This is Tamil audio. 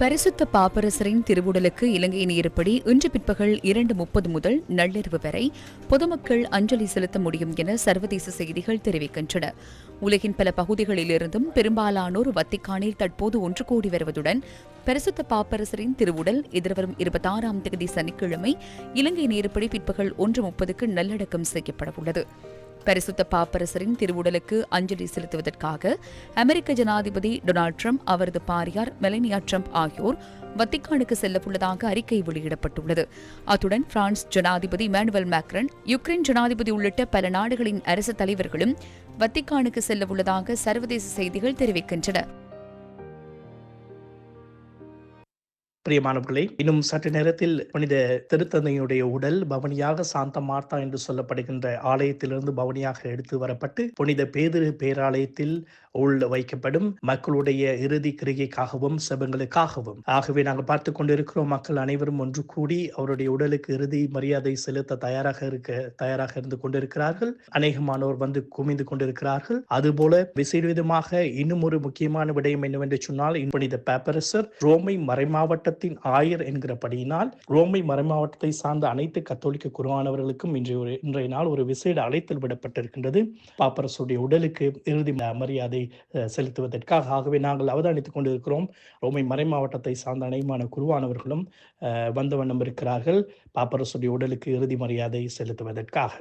பரிசுத்த பாப்பரசரின் திருவுடலுக்கு இலங்கை நேரப்படி இன்று பிற்பகல் இரண்டு முப்பது முதல் நள்ளிரவு வரை பொதுமக்கள் அஞ்சலி செலுத்த முடியும் என சர்வதேச செய்திகள் தெரிவிக்கின்றன. உலகின் பல பகுதிகளிலிருந்தும் பெரும்பாலானோர் வத்திக்கானில் தற்போது ஒன்று கூடி வருவதுடன் பரிசுத்த பாப்பரசரின் திருவுடல் எதிர்வரும் இருபத்தாறாம் தேதி சனிக்கிழமை இலங்கை நேரப்படி பிற்பகல் ஒன்று முப்பதுக்கு நல்லடக்கம் செய்யப்படவுள்ளது. பரிசுத்த பாப்பரசரின் திருவுடலுக்கு அஞ்சலி செலுத்துவதற்காக அமெரிக்க ஜனாதிபதி டொனால்ட் ட்ரம்ப் அவரது பாரியார் மெலனியா ட்ரம்ப் ஆகியோர் வத்திக்கானுக்கு செல்லவுள்ளதாக அறிக்கை வெளியிடப்பட்டுள்ளது. அத்துடன் பிரான்ஸ் ஜனாதிபதி மேனுவல் மேக்ரன் யுக்ரைன் ஜனாதிபதி உள்ளிட்ட பல நாடுகளின் அரசு தலைவர்களும் வத்திக்கானுக்கு செல்லவுள்ளதாக சர்வதேச செய்திகள் தெரிவிக்கின்றன. பிரியமானவர்களே இன்னும் சற்று நேரத்தில் புனித திருத்தந்தையுடைய உடல் பவனியாக சாந்த மார்த்தா என்று சொல்லப்படுகின்ற ஆலயத்திலிருந்து பவனியாக எடுத்து வரப்பட்டு புனித பேதிரு பேராலயத்தில் உள்ள வைக்கப்படும் மக்களுடைய இறுதி கிரிகைக்காகவும் செபங்களுக்காகவும். ஆகவே நாங்கள் பார்த்து கொண்டிருக்கிறோம் மக்கள் அனைவரும் ஒன்று கூடி அவருடைய உடலுக்கு இறுதி மரியாதை செலுத்த தயாராக இருக்க தயாராக இருந்து கொண்டிருக்கிறார்கள். அநேகமானோர் வந்து குமிந்து கொண்டிருக்கிறார்கள். அதுபோல விசேட விதமாக இன்னும் ஒரு முக்கியமான விடயம் என்னவென்று சொன்னால் புனித பேப்பரசர் ரோமை மறைமாவட்டத்தின் ஆயர் என்கிறபடியினால் ரோமை மறைமாவட்டத்தை சார்ந்த அனைத்து கத்தோலிக்க குருவானவர்களுக்கும் இன்றைய ஒரு இன்றைய நாள் ஒரு விசேட அழைத்தல் விடப்பட்டிருக்கின்றது. பாப்பரசுடைய உடலுக்கு இறுதி மரியாதை செலுத்துவதற்காக ஆகவே நாங்கள் அவதானித்துக் கொண்டிருக்கிறோம். ரோமை மறை மாவட்டத்தை சார்ந்த அனைமான குருவானவர்களும் வந்த வண்ணம் இருக்கிறார்கள். பாப்பரசுடைய உடலுக்கு இறுதி மரியாதை செலுத்துவதற்காக.